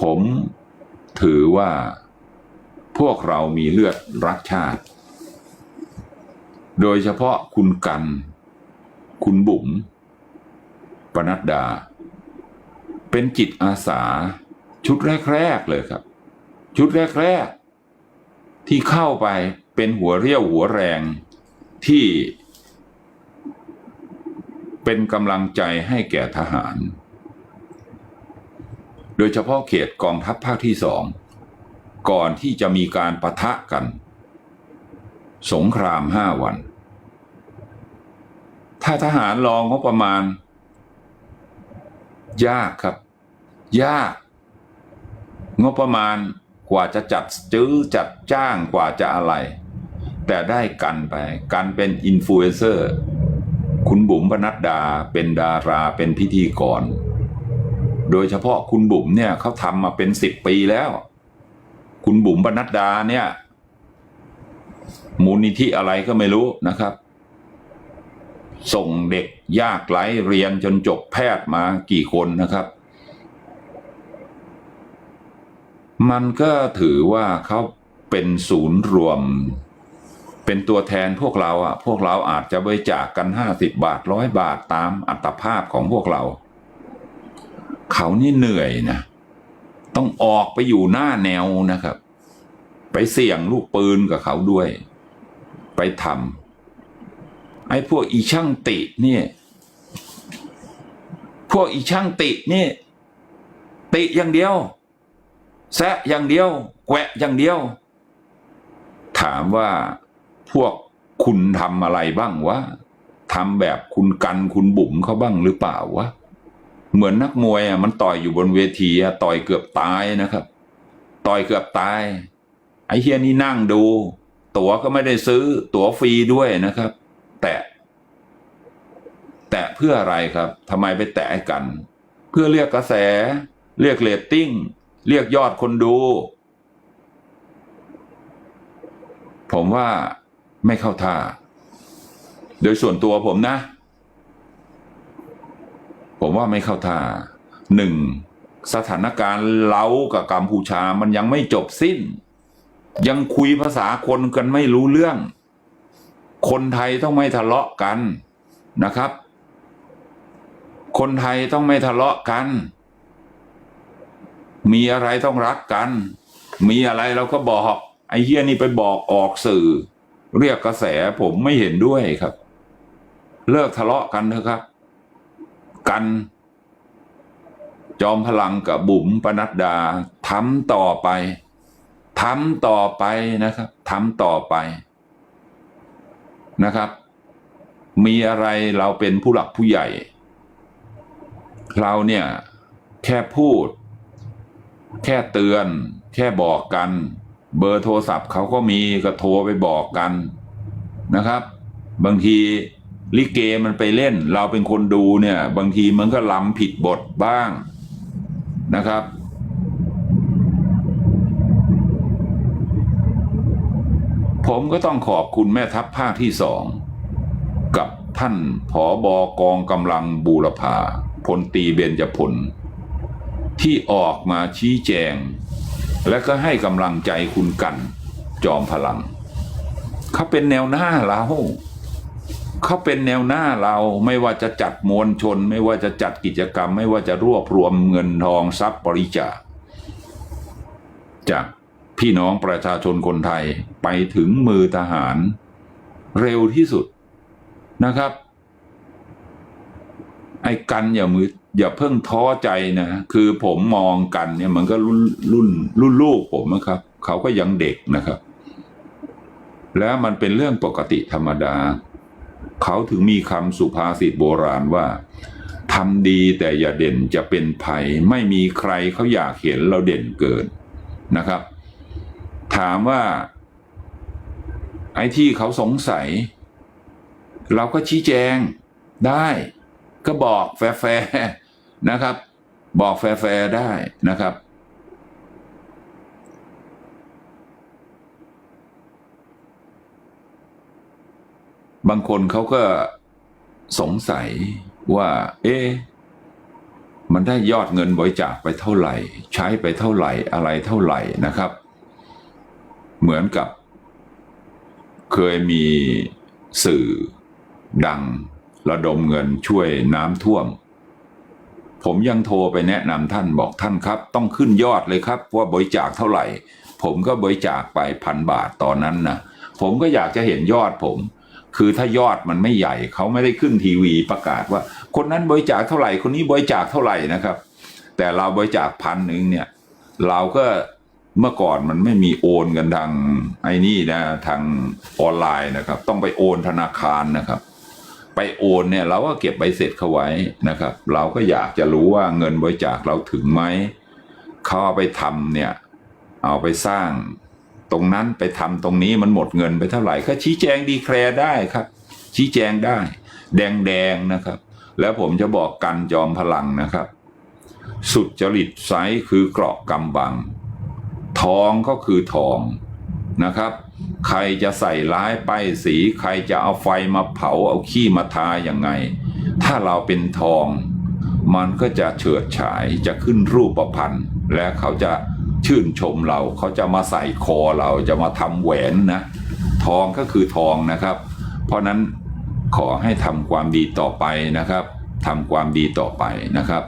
ผมถือว่าพวกเรามีเลือดรักชาติ โดยเฉพาะคุณกัน คุณบุ๋มปนัดดา เป็นจิตอาสาชุดแรก ๆ เลยครับ ชุดแรก ๆ ที่เข้าไปเป็นหัวเรี่ยวหัวแรงที่เป็นกำลังใจให้แก่ทหาร โดยเฉพาะเขตกองทัพภาคที่สอง ก่อนที่จะมีการประทะกัน สงครามห้าวัน ถ้าทหารรองงบประมาณ ยากครับ ยาก งบประมาณกว่าจะจัดจื้อจัดจ้างกว่าจะอะไร แต่ได้กันไป กันเป็นอินฟลูเอนเซอร์ คุณบุ๋มปนัดดาเป็นดาราเป็นพิธีกร โดยเฉพาะคุณบุ๋มเนี่ยเขาทำมาเป็นสิบปีแล้ว คุณบุ๋มปนัดดาเนี่ย มูลนิธิอะไรก็ไม่รู้นะครับ ส่งเด็กยากไร้เรียนจนจบแพทย์มากี่คนนะครับ มันก็ถือว่าเขาเป็นศูนย์รวม เป็นตัวแทนพวกเราอะพวกเราอาจจะบริจาคกันห้าสิบบาทร้อยบาทตามอัตภาพของพวกเรา เขานี่เหนื่อยนะ ต้องออกไปอยู่หน้าแนวนะครับ ไปเสี่ยงลูกปืนกับเขาด้วย ไปทำไอ้พวกอีช่างติเนี่ยพวกอีช่างตินี่ ติอย่างเดียว แซะอย่างเดียว แกวะอย่างเดียว ถามว่าพวกคุณทำอะไรบ้างวะทำแบบคุณกันคุณบุ๋มเขาบ้างหรือเปล่าวะ เหมือนนักมวยอะมันต่อยอยู่บนเวทีอะต่อยเกือบตายนะครับ ต่อยเกือบตาย ไอ้เฮียนี่นั่งดู ตั๋วก็ไม่ได้ซื้อ ตั๋วฟรีด้วยนะครับ แตะ แตะเพื่ออะไรครับทำไมไปแตะกัน เพื่อเรียกกระแส เรียกเรตติ้ง เรียกยอดคนดู ผมว่าไม่เข้าท่า โดยส่วนตัวผมนะ ผมว่าไม่เข้าท่าหนึ่งสถานการณ์เล้ากับกัมพูชามันยังไม่จบสิ้น ยังคุยภาษาคนกันไม่รู้เรื่อง คนไทยต้องไม่ทะเลาะกันนะครับ คนไทยต้องไม่ทะเลาะกัน มีอะไรต้องรักกัน มีอะไรเราก็บอกไอ้เฮียนี่ไปบอกออกสื่อ เรียกกระแสผมไม่เห็นด้วยครับ เลิกทะเลาะกันเถอะครับ กัน จอมพลังกับบุ๋มปนัดดาทำต่อไปทำต่อไปนะครับทำต่อไปนะครับ มีอะไรเราเป็นผู้หลักผู้ใหญ่ เราเนี่ยแค่พูด แค่เตือน แค่บอกกัน เบอร์โทรศัพท์เขาก็มีก็โทรไปบอกกันนะครับ บางที ลิเกมันไปเล่น เราเป็นคนดูเนี่ย บางทีมันก็ล้ำผิดบทบ้างนะครับ ผมก็ต้องขอบคุณแม่ทัพภาคที่สอง กับท่านผอบอกองกำลังบูรพาพลตีเบญจพล ที่ออกมาชี้แจง และก็ให้กำลังใจคุณกัน จอมพลัง เขาเป็นแนวหน้าเรา เขาเป็นแนวหน้าเราไม่ว่าจะจัดมวลชน ไม่ว่าจะจัดกิจกรรม ไม่ว่าจะรวบรวมเงินทองทรัพย์บริจาคจากพี่น้องประชาชนคนไทยไปถึงมือทหาร เร็วที่สุดนะครับ ไอ้กันอย่ามืออย่าเพิ่งท้อใจนะ คือผมมองกันเนี่ยมันก็รุ่นรุ่นรุ่นลูกผมนะครับ เขาก็ยังเด็กนะครับ แล้วมันเป็นเรื่องปกติธรรมดา เขาถึงมีคำสุภาษิตโบราณว่าทำดีแต่อย่าเด่นจะเป็นภัย ไม่มีใครเขาอยากเห็นเราเด่นเกินนะครับ ถามว่าไอ้ที่เขาสงสัย เราก็ชี้แจงได้ก็บอกแฟร์ๆนะครับ บอกแฟร์ๆได้นะครับ บางคนเขาก็สงสัยว่า เอ๊ะมันได้ยอดเงินบริจาคไปเท่าไหร่ ใช้ไปเท่าไหร่อะไรเท่าไหร่นะครับ เหมือนกับ เคยมีสื่อดังระดมเงินช่วยน้ำท่วม ผมยังโทรไปแนะนำท่านบอกท่านครับ ต้องขึ้นยอดเลยครับ ว่าบริจาคเท่าไหร่ ผมก็บริจาคไปพันบาทตอนนั้นนะผมก็อยากจะเห็นยอดผม คือถ้ายอดมันไม่ใหญ่เขาไม่ได้ขึ้นทีวีประกาศว่า คนนั้นบริจาคเท่าไหร่คนนี้บริจาคเท่าไหร่นะครับ แต่เราบริจาคพันหนึ่งเนี่ย เราก็เมื่อก่อนมันไม่มีโอนกันทางไอ้นี่นะทางออนไลน์นะครับ ต้องไปโอนธนาคารนะครับ ไปโอนเนี่ยเราก็เก็บใบเสร็จเขาไว้นะครับ เราก็อยากจะรู้ว่าเงินบริจาคเราถึงไหมเขาเอาไปทำเนี่ย เอาไปสร้าง ตรงนั้นไปทำตรงนี้มันหมดเงินไปเท่าไหร่ก็ชี้แจงดีแคลร์ได้ครับ ชี้แจงได้ แดงแดงนะครับ แล้วผมจะบอกกันจอมพลังนะครับ สุดจริตไซคือเกราะกำบัง ทองก็คือทองนะครับ ใครจะใส่ร้ายป้ายสี ใครจะเอาไฟมาเผาเอาขี้มาทาอย่างไง ถ้าเราเป็นทอง มันก็จะเฉิดฉายจะขึ้นรูปประพันธ์และเขาจะ ชื่นชมเราเขาจะมาใส่คอเราจะมาทำแหวนนะทองก็คือทองนะครับ เพราะนั้นขอให้ทำความดีต่อไปนะครับทำความดีต่อไปนะครับ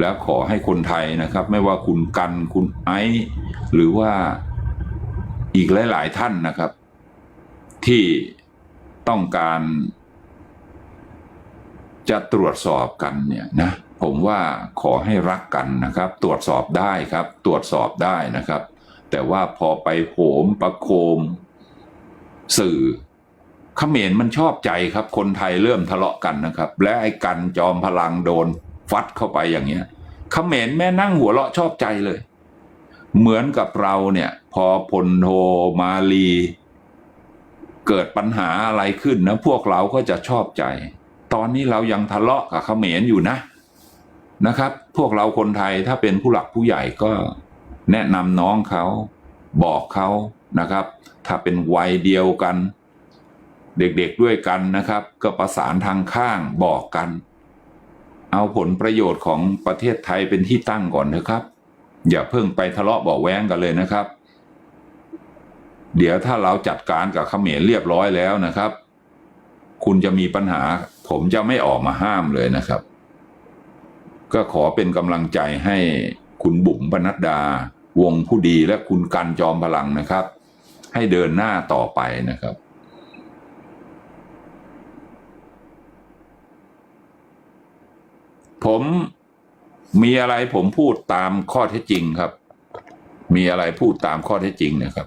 แล้วขอให้คนไทยนะครับ ไม่ว่าคุณกันคุณไอซ์หรือว่าอีกหลาย ๆ ท่านนะครับ ที่ต้องการจะตรวจสอบกันเนี่ยนะ ผมว่าขอให้รักกันนะครับ ตรวจสอบได้ครับ ตรวจสอบได้นะครับ แต่ว่าพอไปโหมประโคม สื่อเขมรมันชอบใจครับ คนไทยเริ่มทะเลาะกันนะครับ และไอ้กันจอมพลังโดนฟัดเข้าไปอย่างเงี้ยเขมรแม่นั่งหัวเราะชอบใจเลย เหมือนกับเราเนี่ย พอพลโทมาลี เกิดปัญหาอะไรขึ้นนะ พวกเราก็จะชอบใจ ตอนนี้เรายังทะเลาะกับเขมรอยู่นะ นะครับ พวกเราคนไทยถ้าเป็นผู้หลักผู้ใหญ่ก็แนะนำน้องเขาบอกเขานะครับ ถ้าเป็นวัยเดียวกัน เด็กๆด้วยกันนะครับ ก็ประสานทางข้างบอกกัน เอาผลประโยชน์ของประเทศไทยเป็นที่ตั้งก่อนนะครับ อย่าเพิ่งไปทะเลาะเบาแว้งกันเลยนะครับ เดี๋ยวถ้าเราจัดการกับเขมรเรียบร้อยแล้วนะครับ คุณจะมีปัญหา ผมจะไม่ออกมาห้ามเลยนะครับ ก็ขอเป็นกำลังใจให้คุณบุ๋มปนัดดาวงผู้ดีและคุณกันจอมพลังนะครับ ให้เดินหน้าต่อไปนะครับผมมีอะไรผมพูดตามข้อเท็จจริงครับ มีอะไรพูดตามข้อเท็จจริงนะครับ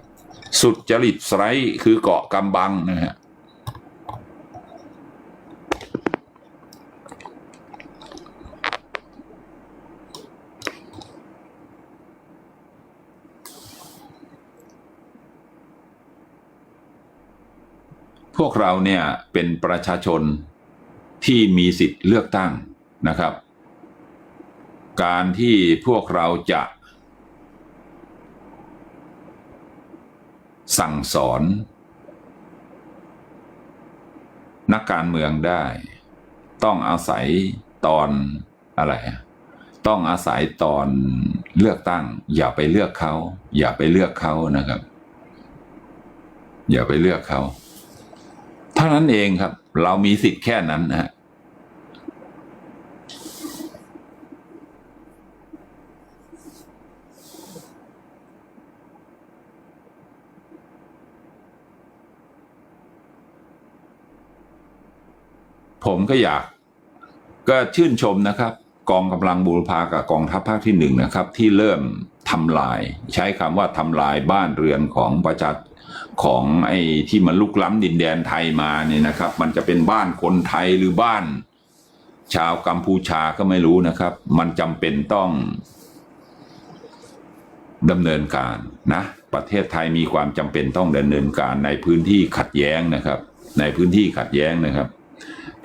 สุดจริตไรคือเกาะกำบังนะฮะ พวกเราเนี่ยเป็นประชาชนที่มีสิทธิ์เลือกตั้งนะครับ การที่พวกเราจะ สั่งสอน นักการเมืองได้ ต้องอาศัยตอนอะไร ต้องอาศัยตอนเลือกตั้ง อย่าไปเลือกเขา อย่าไปเลือกเขานะครับ อย่าไปเลือกเขา ท่านั้นเองครับ เรามีสิทธิ์แค่นั้นนะฮะผมก็อยาก ก็ชื่นชมนะครับ กองกำลังบูรพากับกองทัพภาคที่หนึ่งนะครับ ที่เริ่มทำลาย ใช้คำว่าทำลายบ้านเรือนของประชา ของไอ้ที่มันลุกล้ำดินแดนไทยมาเนี่ยนะครับ มันจะเป็นบ้านคนไทยหรือบ้าน ชาวกัมพูชาก็ไม่รู้นะครับ มันจำเป็นต้องดำเนินการนะ ประเทศไทยมีความจำเป็นต้องดำเนินการในพื้นที่ขัดแย้งนะครับ ในพื้นที่ขัดแย้งนะครับ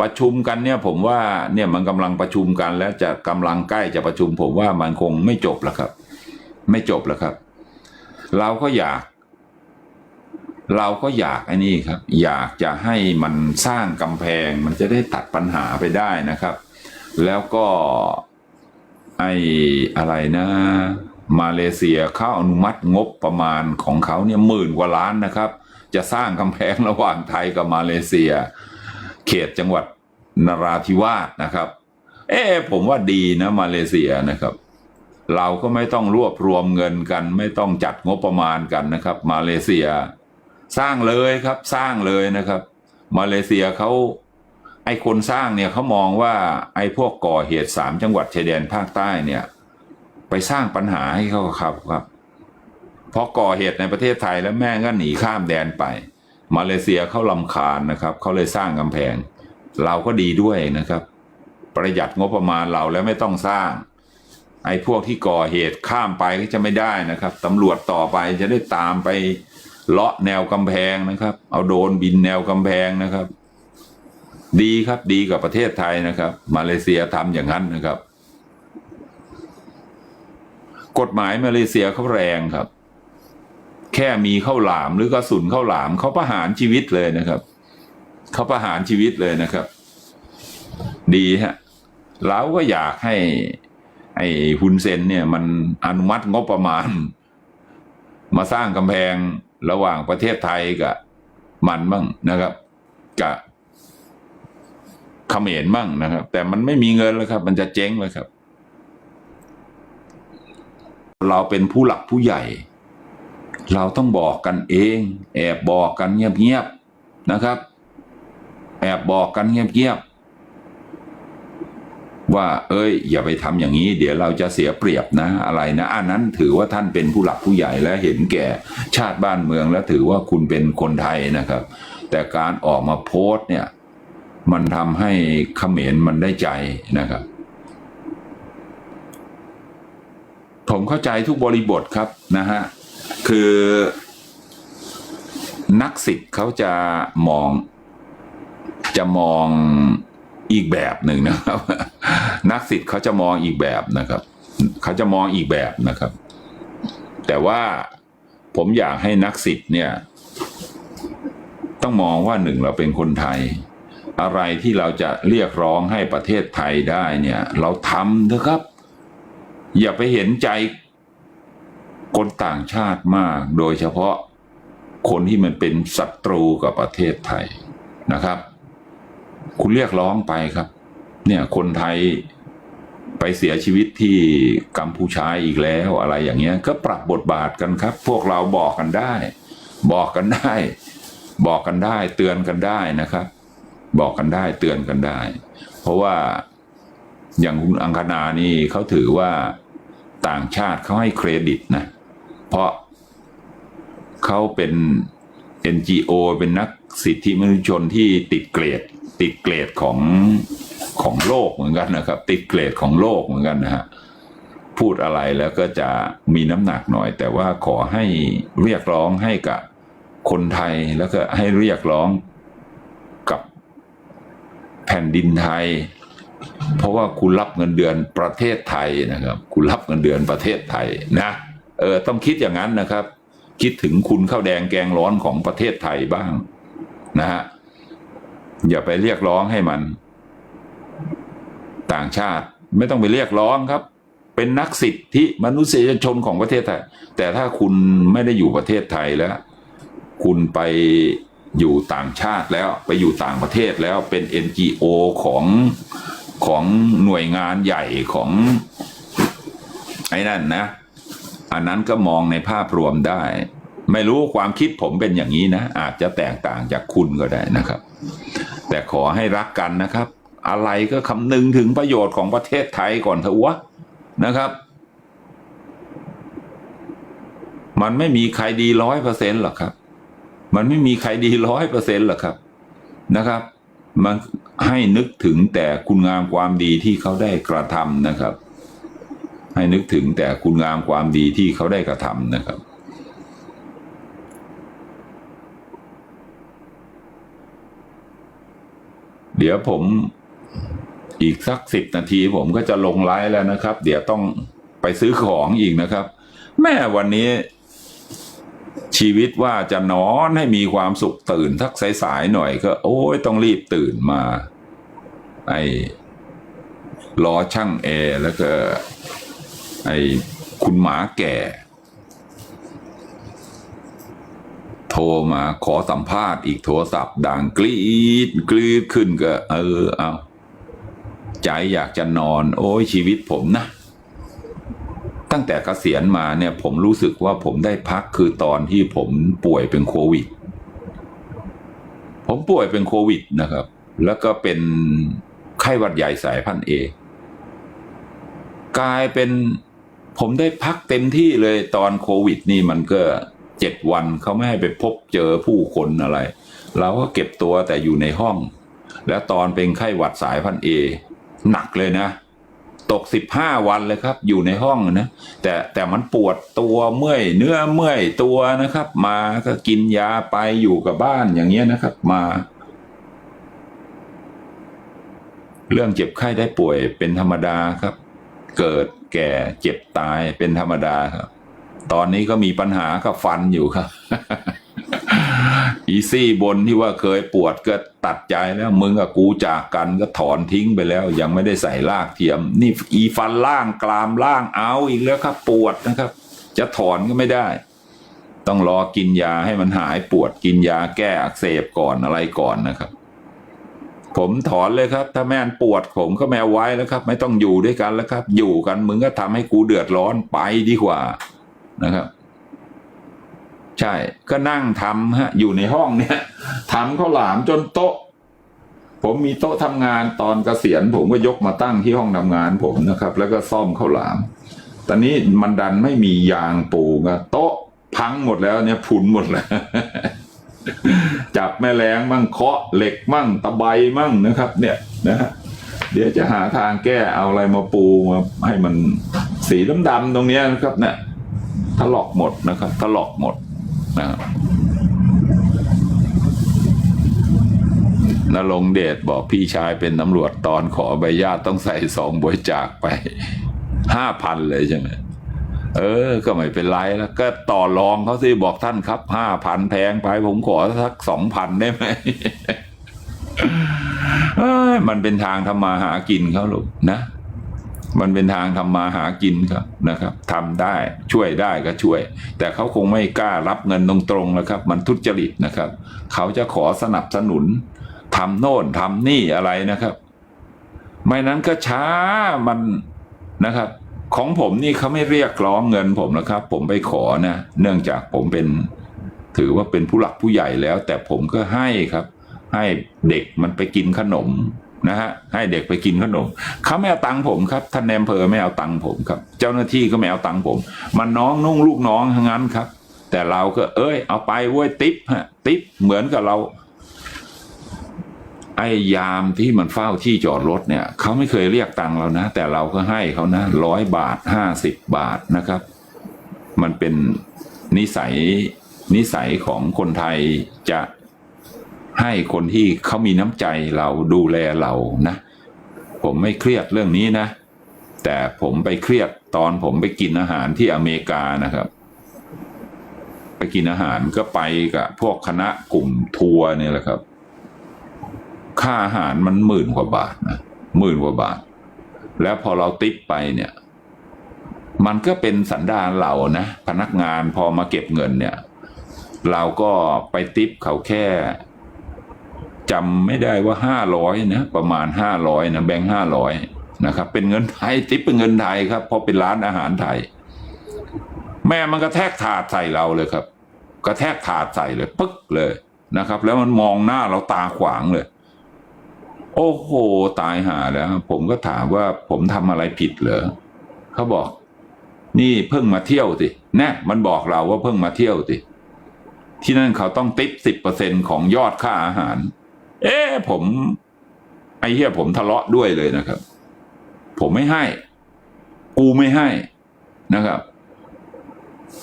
ประชุมกันเนี่ยผมว่าเนี่ยมันกำลังประชุมกัน แล้วจะกำลังใกล้จะประชุม ผมว่ามันคงไม่จบแล้วครับ ไม่จบแล้วครับ เราก็อยาก เราก็อยากไอ้นี่ครับ อยากจะให้มันสร้างกำแพง มันจะได้ตัดปัญหาไปได้นะครับ แล้วก็ไอ้อะไรนะ มาเลเซียเขาอนุมัติงบประมาณของเขาเนี่ยหมื่นกว่าล้านนะครับ จะสร้างกำแพงระหว่างไทยกับมาเลเซีย เขตจังหวัดนราธิวาสนะครับ เอ๊ผมว่าดีนะมาเลเซียนะครับ เราก็ไม่ต้องรวบรวมเงินกัน ไม่ต้องจัดงบประมาณกันนะครับ มาเลเซีย สร้างเลยครับสร้างเลยนะครับ มาเลเซียเขาไอคนสร้างเนี่ยเขามองว่าไอพวกก่อเหตุสามจังหวัดชายแดนภาคใต้เนี่ย ไปสร้างปัญหาให้เขาครับครับพอก่อเหตุในประเทศไทยแล้วแม่งก็หนีข้ามแดนไป มาเลเซียเขาลำคาญนะครับเขาเลยสร้างกำแพง เราก็ดีด้วยนะครับ ประหยัดงบประมาณเราแล้วไม่ต้องสร้าง ไอ้พวกที่ก่อเหตุข้ามไปก็จะไม่ได้นะครับตำรวจต่อไปจะได้ตามไป เลาะแนวกำแพงนะครับ เอาโดนบินแนวกำแพงนะครับ ดีครับดีกับประเทศไทยนะครับ มาเลเซียทำอย่างนั้นนะครับ กฎหมายมาเลเซียเขาแรงครับ แค่มีข้าวหลามหรือกระสุนข้าวหลามเขาประหารชีวิตเลยนะครับเขาประหารชีวิตเลยนะครับ ดีฮะเราก็อยากให้ ไอ้ฮุนเซนเนี่ย มันอนุมัติงบประมาณ มาสร้างกำแพง ระหว่างประเทศไทยกับมันบ้างนะครับกับเขมรบ้างนะครับ แต่มันไม่มีเงินแล้วครับ มันจะเจ๊งเลยครับ เราเป็นผู้หลักผู้ใหญ่ เราต้องบอกกันเอง แอบบอกกันเงียบๆนะครับ แอบบอกกันเงียบๆ ว่าเอ้ย อย่าไปทำอย่างนี้ เดี๋ยวเราจะเสียเปรียบนะอะไรนะอันนั้นถือว่าท่านเป็นผู้หลักผู้ใหญ่และเห็นแก่ชาติบ้านเมืองและถือว่าคุณเป็นคนไทยนะครับ แต่การออกมาโพสต์เนี่ย มันทำให้เขมรมันได้ใจนะครับ ผมเข้าใจทุกบริบทครับนะฮะคือนักสิทธิ์เขาจะมองจะมอง อีกแบบหนึ่งนะครับ นักสิทธิ์เขาจะมองอีกแบบนะครับ เขาจะมองอีกแบบนะครับ แต่ว่าผมอยากให้นักสิทธิ์เนี่ย ต้องมองว่าหนึ่งเราเป็นคนไทย อะไรที่เราจะเรียกร้องให้ประเทศไทยได้เนี่ย เราทำเถอะครับ อย่าไปเห็นใจคนต่างชาติมาก โดยเฉพาะคนที่มันเป็นศัตรูกับประเทศไทยนะครับ คุณเรียกร้องไปครับ เนี่ยคนไทยไปเสียชีวิตที่กัมพูชาอีกแล้วอะไรอย่างเงี้ย ก็ปรับบทบาทกันครับ พวกเราบอกกันได้ บอกกันได้ บอกกันได้ เตือนกันได้นะครับ บอกกันได้เตือนกันได้ เพราะว่าอย่างคุณอังคณานี่เขาถือว่าต่างชาติเขาให้เครดิตนะ เพราะเขาเป็น NGO เป็นนักสิทธิมนุษยชนที่ติดเกรด ติดเกรดของของโลกเหมือนกันนะครับ ติดเกรดของโลกเหมือนกันนะฮะพูดอะไรแล้วก็จะมีน้ำหนักหน่อย แต่ว่าขอให้เรียกร้องให้กับคนไทยแล้วก็ให้เรียกร้องกับแผ่นดินไทย เพราะว่าคุณรับเงินเดือนประเทศไทยนะครับ คุณรับเงินเดือนประเทศไทยนะเออต้องคิดอย่างนั้นนะครับ คิดถึงคุณข้าวแดงแกงร้อนของประเทศไทยบ้างนะฮะ อย่าไปเรียกร้องให้มัน ต่างชาติไม่ต้องไปเรียกร้องครับ เป็นนักสิทธิมนุษยชนของประเทศไทย แต่ถ้าคุณไม่ได้อยู่ประเทศไทยแล้ว คุณไปอยู่ต่างชาติแล้วไปอยู่ต่างประเทศแล้วเป็น NGO ของของหน่วยงานใหญ่ของไอ้นั่นนะ อันนั้นก็มองในภาพรวมได้ ไม่รู้ความคิดผมเป็นอย่างนี้นะ อาจจะแตกต่างจากคุณก็ได้นะครับ แต่ขอให้รักกันนะครับ อะไรก็คำนึงถึงประโยชน์ของประเทศไทยก่อนเถอะวะนะครับ มันไม่มีใครดีร้อยเปอร์เซ็นต์หรอกครับ มันไม่มีใครดีร้อยเปอร์เซ็นต์หรอกครับนะครับ มันให้นึกถึงแต่คุณงามความดีที่เขาได้กระทำนะครับ ให้นึกถึงแต่คุณงามความดีที่เขาได้กระทำนะครับ ดี๋ยวผมอีกสักสิบนาทีผมก็จะลงไลฟ์แล้วนะครับ เดี๋ยวต้องไปซื้อของอีกนะครับ แม่วันนี้ ชีวิตว่าจะนอนให้มีความสุขตื่นทักสายๆหน่อยก็ โอ้ยต้องรีบตื่นมา ไอ้รอช่างแอร์แล้วก็ ไอ้คุณหมาแก่ โทรมาขอสัมภาษณ์อีกโทรศัพท์ดังกรีดกรีดขึ้นก็ เออเอาใจอยากจะนอน โอ้ยชีวิตผมนะ ตั้งแต่เกษียณมาเนี่ย ผมรู้สึกว่าผมได้พักคือตอนที่ผมป่วยเป็นโควิด ผมป่วยเป็นโควิดนะครับ แล้วก็เป็นไข้หวัดใหญ่สายพันธุ์เอกลายเป็นผมได้พักเต็มที่เลยตอนโควิดนี่มันก็ เจ็ดวันเขาไม่ให้ไปพบเจอผู้คนอะไร เราก็เก็บตัวแต่อยู่ในห้อง แล้วตอนเป็นไข้หวัดสายพันเอหนักเลยนะ ตกสิบห้าวันเลยครับ อยู่ในห้องนะแต่แต่มันปวดตัวเมื่อยเนื้อเมื่อยตัวนะครับ มาก็กินยาไปอยู่กับบ้านอย่างเงี้ยนะครับ มา เรื่องเจ็บไข้ได้ป่วยเป็นธรรมดาครับ เกิดแก่เจ็บตายเป็นธรรมดาครับ ตอนนี้ก็มีปัญหากับฟันอยู่ครับ อีซี่บนที่ว่าเคยปวดก็ตัดใจแล้ว มึงกับกูจากกันก็ถอนทิ้งไปแล้ว ยังไม่ได้ใส่ลากเทียม นี่อีฟันล่างกรามล่างเอาอีกแล้วครับ ปวดนะครับ จะถอนก็ไม่ได้ ต้องรอกินยาให้มันหายปวดกินยาแก้อักเสบก่อนอะไรก่อนนะครับ ผมถอนเลยครับ ถ้าแม่นปวดผมก็ไม่ไว้แล้วครับ ไม่ต้องอยู่ด้วยกันแล้วครับ อยู่กันมึงก็ทำให้กูเดือดร้อนไปดีกว่า นะครับ ใช่ก็นั่งทำฮะอยู่ในห้องเนี่ยทำข้าวหลามจนโต๊ะ ผมมีโต๊ะทำงานตอนเกษียณผมก็ยกมาตั้งที่ห้องทำงานผมนะครับ แล้วก็ซ่อมข้าวหลาม ตอนนี้มันดันไม่มียางปูอะโต๊ะพังหมดแล้วเนี่ยพุนหมดแล้วจับแม่แรงมั่งเคาะเหล็กมั่งตะไบมั่งนะครับ เนี่ยนะเดี๋ยวจะหาทางแก้เอาอะไรมาปูมาให้มันสีดำๆตรงเนี้ยนะครับเนี่ย ถลอกหมดนะครับถลอกหมดนะครับนรงเดชบอกพี่ชายเป็นตำรวจตอนขอใบญาติต้องใส่สองบริจาคไปห้าพันเลยใช่ไหมเออ ก็ไม่เป็นไรแล้ว ก็ต่อรองเขาสิบอกท่านครับห้าพันแพงไปผมขอสักสองพันได้ไหมมันเป็นทางทำมาหากินเขาลูกนะ มันเป็นทางทำมาหากินครับนะครับทำได้ช่วยได้ก็ช่วย แต่เขาคงไม่กล้ารับเงินตรงๆนะครับ มันทุจริตนะครับ เขาจะขอสนับสนุนทำโน่นทำนี่อะไรนะครับ ไม่นั้นก็ช้ามันนะครับ ของผมนี่เขาไม่เรียกร้องเงินผมนะครับ ผมไปขอนะเนื่องจากผมเป็นถือว่าเป็นผู้หลักผู้ใหญ่แล้ว แต่ผมก็ให้ครับ ให้เด็กมันไปกินขนม นะฮะให้เด็กไปกินขนมเขาไม่เอาตังค์ผมครับท่านแนมเพอไม่เอาตังค์ผมครับ เจ้าหน้าที่ก็ไม่เอาตังค์ผม มันน้องนุ่งลูกน้องทั้งนั้นครับ แต่เราก็ เอ้ย เอาไปเว้ยติปฮะติปเหมือนกับเราไอ้ยามที่มันเฝ้าที่จอดรถเนี่ยเขาไม่เคยเรียกตังค์เรานะ แต่เราก็ให้เขานะร้อยบาทห้าสิบบาทนะครับ มันเป็นนิสัยนิสัยของคนไทยจะ ให้คนที่เขามีน้ำใจเราดูแลเรานะ ผมไม่เครียดเรื่องนี้นะ แต่ผมไปเครียดตอนผมไปกินอาหารที่อเมริกานะครับ ไปกินอาหารก็ไปกับพวกคณะกลุ่มทัวร์เนี่ยแหละครับ ค่าอาหารมันหมื่นกว่าบาทนะหมื่นกว่าบาท แล้วพอเราติปไปเนี่ย มันก็เป็นสันดานเรานะพนักงานพอมาเก็บเงินเนี่ย เราก็ไปติปเขาแค่ จำไม่ได้ว่าห้าร้อยนะประมาณห้าร้อยนะแบงค์ห้าร้อยนะครับ เป็นเงินไทยติปเป็นเงินไทยครับเพราะเป็นร้านอาหารไทย แม่มันกระแทกถาดใส่เราเลยครับ กระแทกถาดใส่เลยปึ๊กเลยนะครับ แล้วมันมองหน้าเราตาขวางเลย โอ้โหตายหาแล้วผมก็ถามว่าผมทำอะไรผิดเหรอเขาบอก นี่เพิ่งมาเที่ยวสิแน่มันบอกเราว่าเพิ่งมาเที่ยวสิที่นั่นเขาต้องติปสิบเปอร์เซ็นของยอดค่าอาหาร เอ๊ะผมไอ้เหี้ยผมทะเลาะด้วยเลยนะครับ ผมไม่ให้ กูไม่ให้นะครับ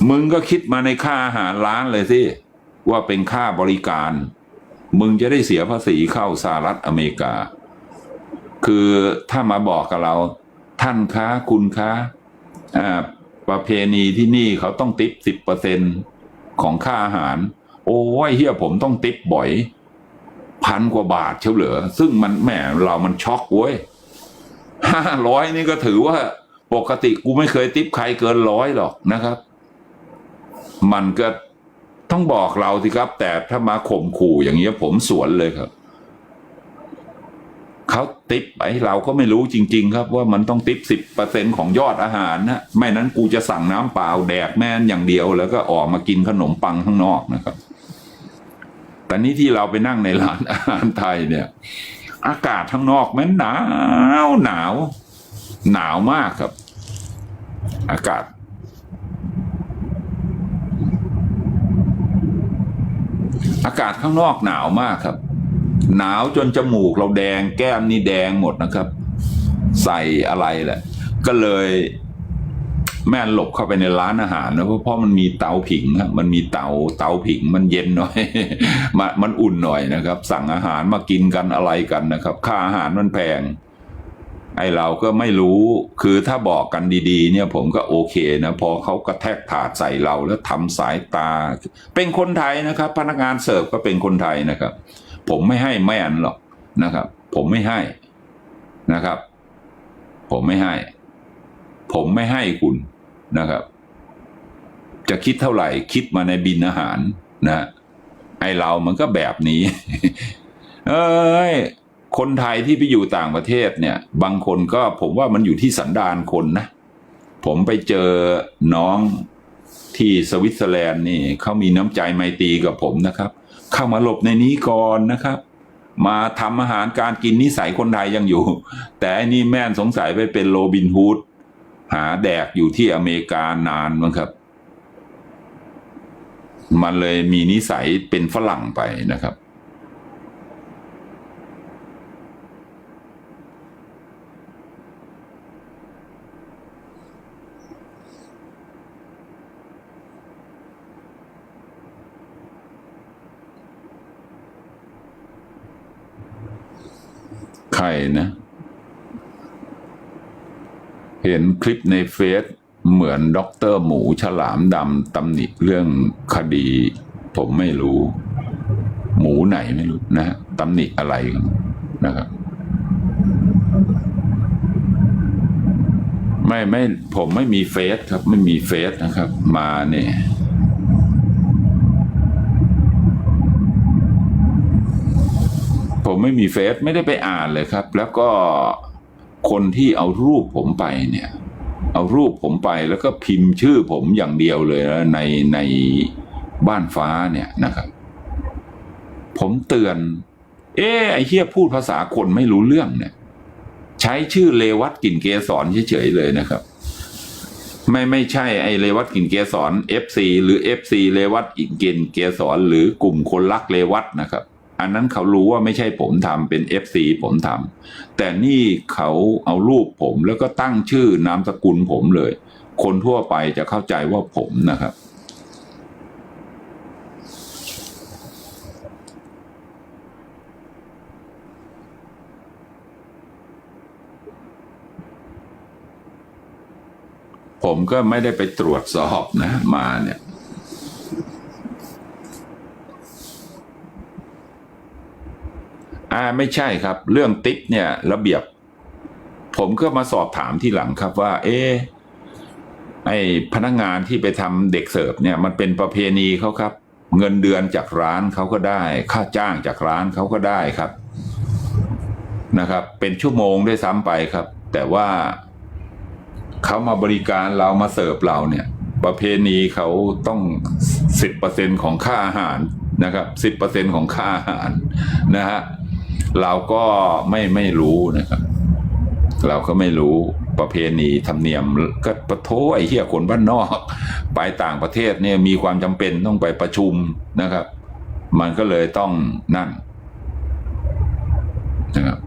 มึงก็คิดมาในค่าอาหารร้านเลยสิว่าเป็นค่าบริการ มึงจะได้เสียภาษีเข้าสหรัฐอเมริกา คือถ้ามาบอกกับเรา ท่านคะคุณคะอ่าประเพณีที่นี่เขาต้องติปสิบเปอร์เซ็นของค่าอาหาร โอ้ยเฮียผมต้องติปบ่อย พันกว่าบาทเชียวเหรอซึ่งมันแหมเรามันช็อกเว้ยห้าร้อยนี่ก็ถือว่าปกติกูไม่เคยติปใครเกินร้อยหรอกนะครับ มันก็ต้องบอกเราสิครับ แต่ถ้ามาข่มขู่อย่างเงี้ยผมสวนเลยครับเขาติปไปเราก็ไม่รู้จริง ๆ ครับ ว่ามันต้องติปสิบเปอร์เซ็นของยอดอาหารนะไม่นั้นกูจะสั่งน้ำเปล่าแดกแม่นอย่างเดียว แล้วก็ออกมากินขนมปังข้างนอกนะครับ แต่นี่ที่เราไปนั่งในร้านอาหารไทยเนี่ย อากาศข้างนอกมันหนาวหนาว หนาวมากครับ อากาศ อากาศข้างนอกหนาวมากครับ หนาวจนจมูกเราแดงแก้มนี่แดงหมดนะครับ ใส่อะไรแหละ ก็เลย แม่หลบเข้าไปในร้านอาหารนะเพราะเพราะมันมีเตาผิงครับมันมีเตาเตาผิงมันเย็นหน่อยมันมันอุ่นหน่อยนะครับ สั่งอาหารมากินกันอะไรกันนะครับ ค่าอาหารมันแพงไอเราก็ไม่รู้คือถ้าบอกกันดีๆ เนี่ยผมก็โอเคนะพอเขากระแทกถาดใส่เราแล้วทำสายตา เป็นคนไทยนะครับ พนักงานเสิร์ฟก็เป็นคนไทยนะครับ ผมไม่ให้แม่นหรอกนะครับ ผมไม่ให้นะครับ ผมไม่ให้ ผมไม่ให้คุณ นะครับ จะคิดเท่าไหร่ คิดมาในบินอาหารนะไอเรามันก็แบบนี้ เอ้ยคนไทยที่ไปอยู่ต่างประเทศเนี่ย บางคนก็ผมว่ามันอยู่ที่สันดานคนนะ ผมไปเจอน้องที่สวิตเซอร์แลนด์นี่เขามีน้ำใจไมตรีกับผมนะครับ เข้ามาหลบในนี้ก่อนนะครับ มาทำอาหารการกินนิสัยคนไทยยังอยู่ แต่อันนี้แม่นสงสัยไปเป็นโรบินฮูด หาแดกอยู่ที่อเมริกานานมั้งครับ มันเลยมีนิสัยเป็นฝรั่งไปนะครับ ใครนะ เห็นคลิปในเฟซเหมือนด็อกเตอร์หมูฉลามดำตำหนิเรื่องคดี ผมไม่รู้ หมูไหนไม่รู้นะฮะตำหนิอะไรนะครับ ไม่ไม่ผมไม่มีเฟซครับ ไม่มีเฟซนะครับ มาเนี่ยผมไม่มีเฟซไม่ได้ไปอ่านเลยครับ แล้วก็ คนที่เอารูปผมไปเนี่ย เอารูปผมไปแล้วก็พิมพ์ชื่อผมอย่างเดียวเลยนะในในบ้านฟ้าเนี่ยนะครับ ผมเตือน เอ๊ไอ้เฮียพูดภาษาคนไม่รู้เรื่องเนี่ย ใช้ชื่อเลวัตกลิ่นเกสรเฉยๆเลยนะครับไม่ไม่ใช่ไอเลวัตกินเกสร FC หรือ FC เลวัตกินเกสรหรือกลุ่มคนรักเลวัตนะครับ อันนั้นเขารู้ว่าไม่ใช่ผมทำเป็น FC ผมทำแต่นี่เขาเอารูปผมแล้วก็ตั้งชื่อนามสกุลผมเลย คนทั่วไปจะเข้าใจว่าผมนะครับผมก็ไม่ได้ไปตรวจสอบนะมาเนี่ย อ่าไม่ใช่ครับ เรื่องติ๊กเนี่ยระเบียบ ผมก็มาสอบถามที่หลังครับว่า เอ๊ไอพนักงานที่ไปทำเด็กเสิร์ฟเนี่ยมันเป็นประเพณีเขาครับ เงินเดือนจากร้านเขาก็ได้ ค่าจ้างจากร้านเขาก็ได้ครับนะครับ เป็นชั่วโมงด้วยซ้ำไปครับ แต่ว่าเขามาบริการเรามาเสิร์ฟเราเนี่ย ประเพณีเขาต้องสิบเปอร์เซ็นของค่าอาหารนะครับสิบเปอร์เซ็นของค่าอาหารนะฮะ เราก็ไม่ไม่รู้นะครับ เราก็ไม่รู้ประเพณีธรรมเนียมก็ปะโทไอ้เหี้ยคนบ้านนอก ไปต่างประเทศเนี่ยมีความจำเป็นต้องไปประชุมนะครับ มันก็เลยต้องนั่นนะครับ